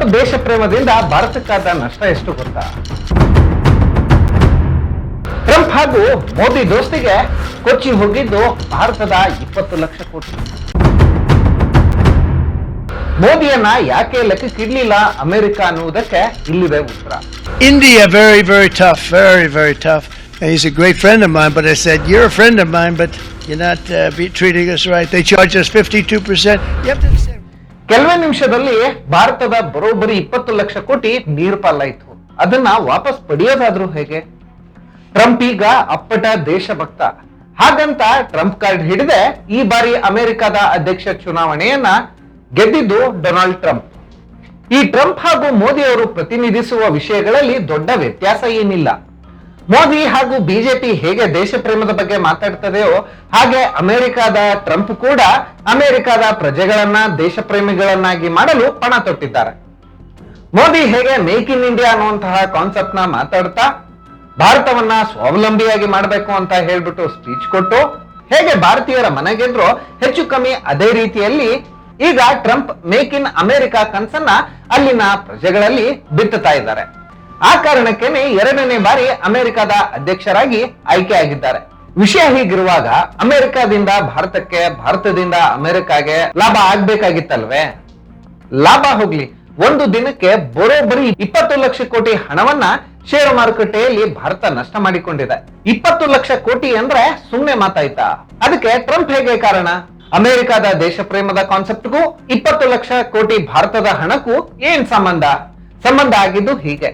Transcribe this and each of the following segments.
Trump ದೇಶ ಪ್ರೇಮದಿಂದ ಭಾರತಕ್ಕಾದ ನಷ್ಟ ಎಷ್ಟು ಗೊತ್ತಾ ಟ್ರಂಪ್ ಹಾಗೂ ಮೋದಿ ದೋಸ್ತಿಗೆ ಕೊಚ್ಚಿ ಹೋಗಿದ್ದು ಭಾರತದ ಇಪ್ಪತ್ತು ಲಕ್ಷ ಕೋಟಿ ಮೋದಿಯನ್ನ ಯಾಕೆ ಲೆಕ್ಕಕ್ಕಿಡ್ಲಿಲ್ಲ ಅಮೆರಿಕ ಅನ್ನುವುದಕ್ಕೆ ಇಲ್ಲಿದೆ ಉತ್ತರ India very very tough very very tough He's a great friend of mine, but I said, You're a friend of mine, but you're not uh, treating us right. They charge us 52%. You have to understand. ಕೆಲವೇ ನಿಮಿಷದಲ್ಲಿ ಭಾರತದ ಬರೋಬ್ಬರಿ ಇಪ್ಪತ್ತು ಲಕ್ಷ ಕೋಟಿ ನೀರು ಪಾಲಾಯಿತು ಅದನ್ನ ವಾಪಸ್ ಪಡೆಯೋದಾದ್ರೂ ಹೇಗೆ? ಟ್ರಂಪ್ ಈಗ ಅಪ್ಪಟ ದೇಶಭಕ್ತ. ಹಾಗಂತ ಟ್ರಂಪ್ ಕಾರ್ಡ್ ಹಿಡಿದೆ, ಈ ಬಾರಿ ಅಮೆರಿಕದ ಅಧ್ಯಕ್ಷ ಚುನಾವಣೆಯನ್ನ ಗೆದ್ದಿದ್ದು ಡೊನಾಲ್ಡ್ ಟ್ರಂಪ್. ಈ ಟ್ರಂಪ್ ಹಾಗೂ ಮೋದಿ ಅವರು ಪ್ರತಿನಿಧಿಸುವ ವಿಷಯಗಳಲ್ಲಿ ದೊಡ್ಡ ವ್ಯತ್ಯಾಸ ಏನಿಲ್ಲ. ಮೋದಿ ಹಾಗೂ ಬಿಜೆಪಿ ಹೇಗೆ ದೇಶ ಪ್ರೇಮದ ಬಗ್ಗೆ ಮಾತಾಡ್ತದೆಯೋ ಹಾಗೆ ಅಮೆರಿಕದ ಟ್ರಂಪ್ ಕೂಡ ಅಮೆರಿಕದ ಪ್ರಜೆಗಳನ್ನ, ದೇಶ ಪ್ರೇಮಿಗಳನ್ನಾಗಿ ಮಾಡಲು ಪಣ ತೊಟ್ಟಿದ್ದಾರೆ. ಮೋದಿ ಹೇಗೆ ಮೇಕ್ ಇನ್ ಇಂಡಿಯಾ ಅನ್ನುವಂತಹ ಕಾನ್ಸೆಪ್ಟ್ನ ಮಾತಾಡ್ತಾ ಭಾರತವನ್ನ ಸ್ವಾವಲಂಬಿಯಾಗಿ ಮಾಡಬೇಕು ಅಂತ ಹೇಳ್ಬಿಟ್ಟು ಸ್ಪೀಚ್ ಕೊಟ್ಟು ಹೇಗೆ ಭಾರತೀಯರ ಮನೆಗೆದ್ರು ಹೆಚ್ಚು ಕಮ್ಮಿ ಅದೇ ರೀತಿಯಲ್ಲಿ ಈಗ ಟ್ರಂಪ್ ಮೇಕ್ ಇನ್ ಅಮೆರಿಕ ಕನ್ಸನ್ನ ಅಲ್ಲಿನ ಪ್ರಜೆಗಳಲ್ಲಿ ಬಿತ್ತುತ್ತಾ ಇದ್ದಾರೆ. ಆ ಕಾರಣಕ್ಕೇನೆ ಎರಡನೇ ಬಾರಿ ಅಮೆರಿಕದ ಅಧ್ಯಕ್ಷರಾಗಿ ಆಯ್ಕೆಯಾಗಿದ್ದಾರೆ ವಿಷಯ ಹೀಗಿರುವಾಗ ಅಮೆರಿಕದಿಂದ ಭಾರತಕ್ಕೆ, ಭಾರತದಿಂದ ಅಮೆರಿಕಾಗೆ ಲಾಭ ಆಗ್ಬೇಕಾಗಿತ್ತಲ್ವೇ? ಲಾಭ ಹೋಗ್ಲಿ. ಒಂದು ದಿನಕ್ಕೆ ಬರೋಬ್ಬರಿ ಇಪ್ಪತ್ತು ಲಕ್ಷ ಕೋಟಿ ಹಣವನ್ನ ಷೇರು ಮಾರುಕಟ್ಟೆಯಲ್ಲಿ ಭಾರತ ನಷ್ಟ ಮಾಡಿಕೊಂಡಿದೆ. ಇಪ್ಪತ್ತು ಲಕ್ಷ ಕೋಟಿ ಅಂದ್ರೆ ಸುಮ್ಮನೆ ಮಾತಾಯ್ತಾ? ಅದಕ್ಕೆ ಟ್ರಂಪ್ ಹೇಗೆ ಕಾರಣ? ಅಮೆರಿಕದ ದೇಶ ಪ್ರೇಮದ ಕಾನ್ಸೆಪ್ಟ್ಗೂ ಇಪ್ಪತ್ತು ಲಕ್ಷ ಕೋಟಿ ಭಾರತದ ಹಣಕ್ಕೂ ಏನ್ ಸಂಬಂಧ? ಸಂಬಂಧ ಆಗಿದ್ದು ಹೀಗೆ.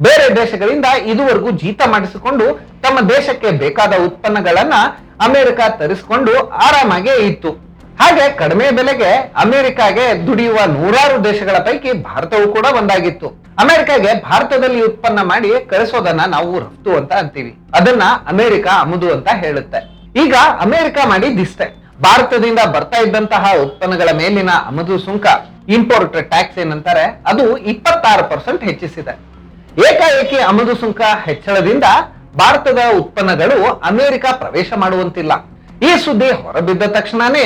ಬೇರೆ ದೇಶಗಳಿಂದ ಇದುವರೆಗೂ ಜೀತ ಮಾಡಿಸಿಕೊಂಡು ತಮ್ಮ ದೇಶಕ್ಕೆ ಬೇಕಾದ ಉತ್ಪನ್ನಗಳನ್ನ ಅಮೆರಿಕ ತರಿಸಿಕೊಂಡು ಆರಾಮಾಗೇ ಇತ್ತು. ಹಾಗೆ ಕಡಿಮೆ ಬೆಲೆಗೆ ಅಮೆರಿಕಾಗೆ ದುಡಿಯುವ ನೂರಾರು ದೇಶಗಳ ಪೈಕಿ ಭಾರತವು ಕೂಡ ಒಂದಾಗಿತ್ತು. ಅಮೆರಿಕಾಗೆ ಭಾರತದಲ್ಲಿ ಉತ್ಪನ್ನ ಮಾಡಿ ಕಳಿಸೋದನ್ನ ನಾವು ರಫ್ತು ಅಂತ ಅಂತೀವಿ. ಅದನ್ನ ಅಮೆರಿಕ ಆಮದು ಅಂತ ಹೇಳುತ್ತೆ. ಈಗ ಅಮೆರಿಕ ದಿಸ್ತೆ. ಭಾರತದಿಂದ ಬರ್ತಾ ಇದ್ದಂತಹ ಉತ್ಪನ್ನಗಳ ಮೇಲಿನ ಆಮದು ಸುಂಕ ಇಂಪೋರ್ಟ್ ಟ್ಯಾಕ್ಸ್ ಏನಂತಾರೆ, ಅದು ಇಪ್ಪತ್ತಾರು ಪರ್ಸೆಂಟ್ ಹೆಚ್ಚಿಸಿದೆ. ಏಕಾಏಕಿ ಆಮದು ಸುಂಕ ಹೆಚ್ಚಳದಿಂದ ಭಾರತದ ಉತ್ಪನ್ನಗಳು ಅಮೆರಿಕ ಪ್ರವೇಶ ಮಾಡುವಂತಿಲ್ಲ. ಈ ಸುದ್ದಿ ಹೊರಬಿದ್ದ ತಕ್ಷಣನೇ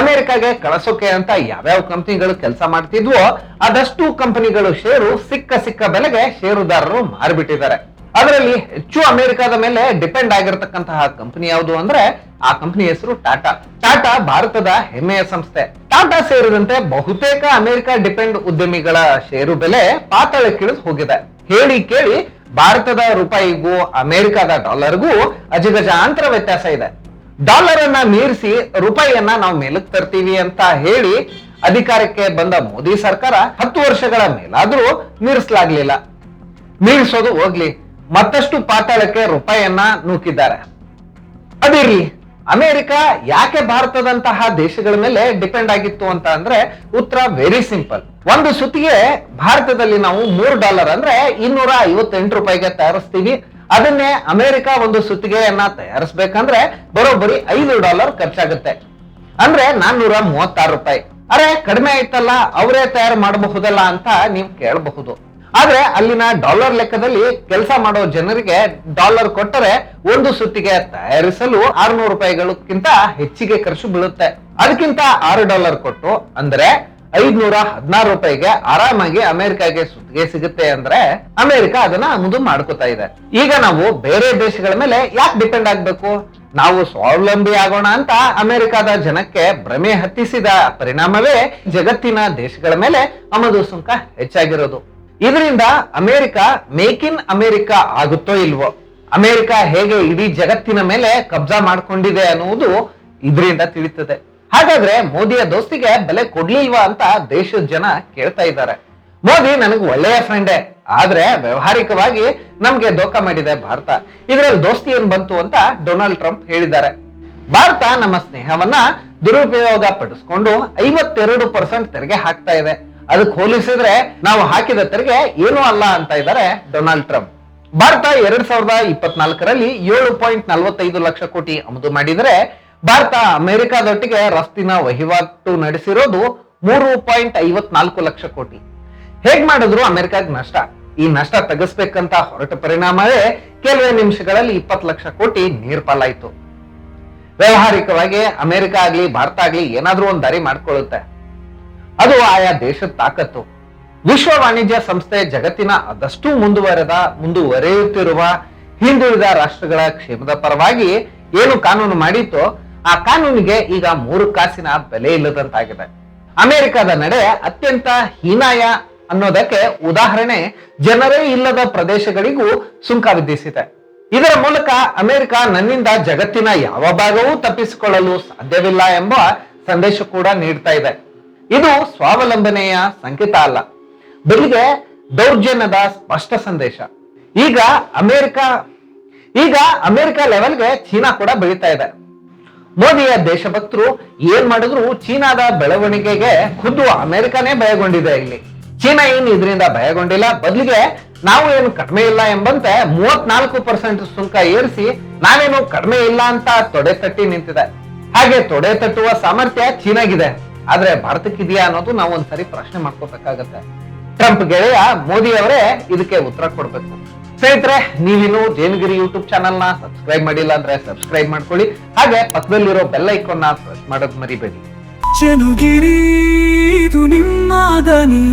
ಅಮೆರಿಕಾಗೆ ಕಳಸೋಕೆ ಅಂತ ಯಾವ್ಯಾವ ಕಂಪನಿಗಳು ಕೆಲಸ ಮಾಡ್ತಿದ್ವೋ, ಅದಷ್ಟು ಕಂಪನಿಗಳು ಷೇರು ಸಿಕ್ಕ ಸಿಕ್ಕ ಬೆಲೆಗೆ ಷೇರುದಾರರು ಮಾರಿಬಿಟ್ಟಿದ್ದಾರೆ. ಅದರಲ್ಲಿ ಹೆಚ್ಚು ಅಮೆರಿಕದ ಮೇಲೆ ಡಿಪೆಂಡ್ ಆಗಿರತಕ್ಕಂತಹ ಕಂಪನಿ ಯಾವುದು ಅಂದ್ರೆ ಆ ಕಂಪನಿ ಹೆಸರು ಟಾಟಾ. ಟಾಟಾ ಭಾರತದ ಹೆಮ್ಮೆಯ ಸಂಸ್ಥೆ. ಟಾಟಾ ಸೇರಿದಂತೆ ಬಹುತೇಕ ಅಮೆರಿಕ ಡಿಪೆಂಡ್ ಉದ್ಯಮಿಗಳ ಷೇರು ಬೆಲೆ ಪಾತಾಳಕ್ಕಿಳಿದು ಹೋಗಿದೆ. ಹೇಳಿ ಕೇಳಿ ಭಾರತದ ರೂಪಾಯಿಗೂ ಅಮೆರಿಕದ ಡಾಲರ್ಗೂ ಅಜಗಜಾಂತರ ವ್ಯತ್ಯಾಸ ಇದೆ. ಡಾಲರ್ ಅನ್ನ ಮೀರಿಸಿ ರೂಪಾಯಿಯನ್ನ ನಾವು ಮೇಲಕ್ಕೆ ತರ್ತೀವಿ ಅಂತ ಹೇಳಿ ಅಧಿಕಾರಕ್ಕೆ ಬಂದ ಮೋದಿ ಸರ್ಕಾರ ಹತ್ತು ವರ್ಷಗಳ ಮೇಲಾದ್ರೂ ಮೀರಿಸಲಾಗ್ಲಿಲ್ಲ. ಮೀರಿಸೋದು ಹೋಗ್ಲಿ. ಮತ್ತಷ್ಟು ಪಾತಾಳಕ್ಕೆ ರೂಪಾಯಿಯನ್ನ ನೂಕಿದ್ದಾರೆ. ಅದಿರ್ಲಿ, ಅಮೆರಿಕ ಯಾಕೆ ಭಾರತದಂತಹ ದೇಶಗಳ ಮೇಲೆ ಡಿಪೆಂಡ್ ಆಗಿತ್ತು ಅಂತ ಅಂದ್ರೆ ಉತ್ತರ ವೆರಿ ಸಿಂಪಲ್ ಒಂದು ಸುತ್ತಿಗೆ ಭಾರತದಲ್ಲಿ ನಾವು ಮೂರು ಡಾಲರ್ ಅಂದ್ರೆ ಇನ್ನೂರ ಐವತ್ತೆಂಟು ರೂಪಾಯಿಗೆ ತಯಾರಿಸ್ತೀವಿ. ಅದನ್ನೇ ಅಮೆರಿಕ ಒಂದು ಸುತ್ತಿಗೆಯನ್ನ ತಯಾರಿಸ್ಬೇಕಂದ್ರೆ ಬರೋಬ್ಬರಿ ಐದು ಡಾಲರ್ ಖರ್ಚಾಗುತ್ತೆ. ಅಂದ್ರೆ ನಾನ್ನೂರ ಮೂವತ್ತಾರು ರೂಪಾಯಿ. ಅರೆ, ಕಡಿಮೆ ಆಯ್ತಲ್ಲ, ಅವರೇ ತಯಾರು ಮಾಡಬಹುದಲ್ಲ ಅಂತ ನೀವು ಕೇಳಬಹುದು. ಆದ್ರೆ ಅಲ್ಲಿನ ಡಾಲರ್ ಲೆಕ್ಕದಲ್ಲಿ ಕೆಲಸ ಮಾಡೋ ಜನರಿಗೆ ಡಾಲರ್ ಕೊಟ್ಟರೆ ಒಂದು ಸುತ್ತಿಗೆ ತಯಾರಿಸಲು ಆರ್ನೂರು ರೂಪಾಯಿಗಳಕ್ಕಿಂತ ಹೆಚ್ಚಿಗೆ ಖರ್ಚು ಬೀಳುತ್ತೆ. ಅದಕ್ಕಿಂತ ಆರು ಡಾಲರ್ ಕೊಟ್ಟು ಅಂದ್ರೆ ಐದ್ನೂರ ಹದಿನಾರು ರೂಪಾಯಿಗೆ ಆರಾಮಾಗಿ ಅಮೆರಿಕಾಗೆ ಸುತ್ತಿಗೆ ಸಿಗುತ್ತೆ ಅಂದ್ರೆ ಅಮೆರಿಕ ಅದನ್ನ ಆಮದು ಮಾಡ್ಕೋತಾ ಇದೆ. ಈಗ ನಾವು ಬೇರೆ ದೇಶಗಳ ಮೇಲೆ ಯಾಕೆ ಡಿಪೆಂಡ್ ಆಗ್ಬೇಕು? ನಾವು ಸ್ವಾವಲಂಬಿ ಆಗೋಣ ಅಂತ ಅಮೆರಿಕದ ಜನಕ್ಕೆ ಭ್ರಮೆ ಹತ್ತಿಸಿದ ಪರಿಣಾಮವೇ ಜಗತ್ತಿನ ದೇಶಗಳ ಮೇಲೆ ಆಮದು ಸುಂಕ ಹೆಚ್ಚಾಗಿರೋದು. ಇದರಿಂದ ಅಮೆರಿಕ ಮೇಕ್ ಇನ್ ಅಮೆರಿಕ ಆಗುತ್ತೋ ಇಲ್ವೋ? ಅಮೆರಿಕ ಹೇಗೆ ಇಡೀ ಜಗತ್ತಿನ ಮೇಲೆ ಕಬ್ಜಾ ಮಾಡ್ಕೊಂಡಿದೆ ಅನ್ನುವುದು ಇದರಿಂದ ತಿಳಿತದೆ ಹಾಗಾದ್ರೆ ಮೋದಿಯ ದೋಸ್ತಿಗೆ ಬೆಲೆ ಕೊಡ್ಲಿಲ್ವಾ ಅಂತ ದೇಶದ ಜನ ಕೇಳ್ತಾ ಇದ್ದಾರೆ. ಮೋದಿ ನನಗೆ ಒಳ್ಳೆಯ ಫ್ರೆಂಡೇ ಆದ್ರೆ ವ್ಯವಹಾರಿಕವಾಗಿ ನಮ್ಗೆ ದೋಖ ಮಾಡಿದೆ ಭಾರತ. ಇದರಲ್ಲಿ ದೋಸ್ತಿ ಏನ್ ಬಂತು ಅಂತ ಡೊನಾಲ್ಡ್ ಟ್ರಂಪ್ ಹೇಳಿದ್ದಾರೆ. ಭಾರತ ನಮ್ಮ ಸ್ನೇಹವನ್ನ ದುರುಪಯೋಗ ಪಡಿಸ್ಕೊಂಡು ಐವತ್ತೆರಡು ಪರ್ಸೆಂಟ್ ತೆರಿಗೆ ಹಾಕ್ತಾ ಇದೆ. ಅದಕ್ಕೆ ಹೋಲಿಸಿದ್ರೆ ನಾವು ಹಾಕಿದ ತೆರಿಗೆ ಏನೂ ಅಲ್ಲ ಅಂತ ಇದ್ದಾರೆ ಡೊನಾಲ್ಡ್ ಟ್ರಂಪ್. ಭಾರತ ಎರಡ್ ಸಾವಿರದ ಇಪ್ಪತ್ನಾಲ್ಕರಲ್ಲಿ ಏಳು ಪಾಯಿಂಟ್ ನಲವತ್ತೈದು ಲಕ್ಷ ಕೋಟಿ ಆಮದು ಮಾಡಿದರೆ ಭಾರತ ಅಮೆರಿಕಾದೊಟ್ಟಿಗೆ ರಫ್ತಿನ ವಹಿವಾಟು ನಡೆಸಿರೋದು ಮೂರು ಪಾಯಿಂಟ್ ಐವತ್ನಾಲ್ಕು ಲಕ್ಷ ಕೋಟಿ. ಹೇಗ್ ಮಾಡಿದ್ರು ಅಮೆರಿಕಾಗ್ ನಷ್ಟ? ಈ ನಷ್ಟ ತಗ್ಸ್ಬೇಕಂತ ಹೊರಟ ಪರಿಣಾಮವೇ ಕೆಲವೇ ನಿಮಿಷಗಳಲ್ಲಿ ಇಪ್ಪತ್ತು ಲಕ್ಷ ಕೋಟಿ ನೀರ್ಪಾಲಾಯ್ತು. ವ್ಯಾವಹಾರಿಕವಾಗಿ ಅಮೆರಿಕ ಆಗ್ಲಿ, ಭಾರತ ಆಗ್ಲಿ ಏನಾದ್ರೂ ಒಂದ್ ದಾರಿ ಮಾಡ್ಕೊಳ್ಳುತ್ತೆ. ಅದು ಆಯಾ ದೇಶದ ತಾಕತ್ತು. ವಿಶ್ವ ವಾಣಿಜ್ಯ ಸಂಸ್ಥೆ ಜಗತ್ತಿನ ಆದಷ್ಟು ಮುಂದುವರೆದ, ಮುಂದುವರೆಯುತ್ತಿರುವ ಹಿಂದುಳಿದ ರಾಷ್ಟ್ರಗಳ ಕ್ಷೇಮದ ಪರವಾಗಿ ಏನು ಕಾನೂನು ಮಾಡಿತ್ತೋ, ಆ ಕಾನೂನಿಗೆ ಈಗ ಮೂರು ಕಾಸಿನ ಬೆಲೆ ಇಲ್ಲದಂತಾಗಿದೆ. ಅಮೆರಿಕದ ನಡೆ ಅತ್ಯಂತ ಹೀನಾಯ ಅನ್ನೋದಕ್ಕೆ ಉದಾಹರಣೆ ಜನರೇ ಇಲ್ಲದ ಪ್ರದೇಶಗಳಿಗೂ ಸುಂಕ ವಿಧಿಸಿದೆ. ಇದರ ಮೂಲಕ ಅಮೆರಿಕ ನನ್ನಿಂದ ಜಗತ್ತಿನ ಯಾವ ಭಾಗವೂ ತಪ್ಪಿಸಿಕೊಳ್ಳಲು ಸಾಧ್ಯವಿಲ್ಲ ಎಂಬ ಸಂದೇಶ ಕೂಡ ನೀಡ್ತಾ ಇದೆ. ಇದು ಸ್ವಾವಲಂಬನೆಯ ಸಂಕೇತ ಅಲ್ಲ. ಬದಲಿಗೆ ದೌರ್ಜನ್ಯದ ಸ್ಪಷ್ಟ ಸಂದೇಶ. ಈಗ ಅಮೆರಿಕ ಈಗ ಅಮೆರಿಕ ಲೆವೆಲ್ಗೆ ಚೀನಾ ಕೂಡ ಬೆಳೀತಾ ಇದೆ. ಮೋದಿಯ ದೇಶಭಕ್ತರು ಏನ್ ಮಾಡಿದ್ರು? ಚೀನಾದ ಬೆಳವಣಿಗೆಗೆ ಖುದ್ದು ಅಮೆರಿಕನೇ ಭಯಗೊಂಡಿದೆ ಇಲ್ಲಿ. ಚೀನಾ ಏನು ಇದರಿಂದ ಭಯಗೊಂಡಿಲ್ಲ. ಬದಲಿಗೆ ನಾವು ಏನು ಕಡಿಮೆ ಇಲ್ಲ ಎಂಬಂತೆ ಮೂವತ್ನಾಲ್ಕು ಪರ್ಸೆಂಟ್ ಸುಂಕ ಏರಿಸಿ ನಾವೇನು ಕಡಿಮೆ ಇಲ್ಲ ಅಂತ ತೊಡೆ ತಟ್ಟಿ ನಿಂತಿದೆ. ಹಾಗೆ ತೊಡೆ ತಟ್ಟುವ ಸಾಮರ್ಥ್ಯ ಚೀನಾಗಿದೆ. ಆದ್ರೆ ಭಾರತಕ್ಕಿದೆಯಾ ಅನ್ನೋದು ನಾವು ಒಂದ್ಸರಿ ಪ್ರಶ್ನೆ ಮಾಡ್ಕೋಬೇಕಾಗತ್ತೆ. ಟ್ರಂಪ್ ಗೆಳೆಯ ಮೋದಿ ಅವರೇ ಇದಕ್ಕೆ ಉತ್ತರ ಕೊಡ್ಬೇಕು. ಸ್ನೇಹಿತರೆ, ನೀವಿನ್ನು ಜೇನ್ಗಿರಿ ಯೂಟ್ಯೂಬ್ ಚಾನಲ್ನ ಸಬ್ಸ್ಕ್ರೈಬ್ ಮಾಡಿಲ್ಲ ಅಂದ್ರೆ ಸಬ್ಸ್ಕ್ರೈಬ್ ಮಾಡ್ಕೊಳ್ಳಿ. ಹಾಗೆ ಪಕ್ಕದಲ್ಲಿರೋ ಬೆಲ್ ಐಕಾನ್ನ ಪ್ರೆಸ್ ಮಾಡೋದ್ ಮರಿಬೇಡಿ. ದನಿ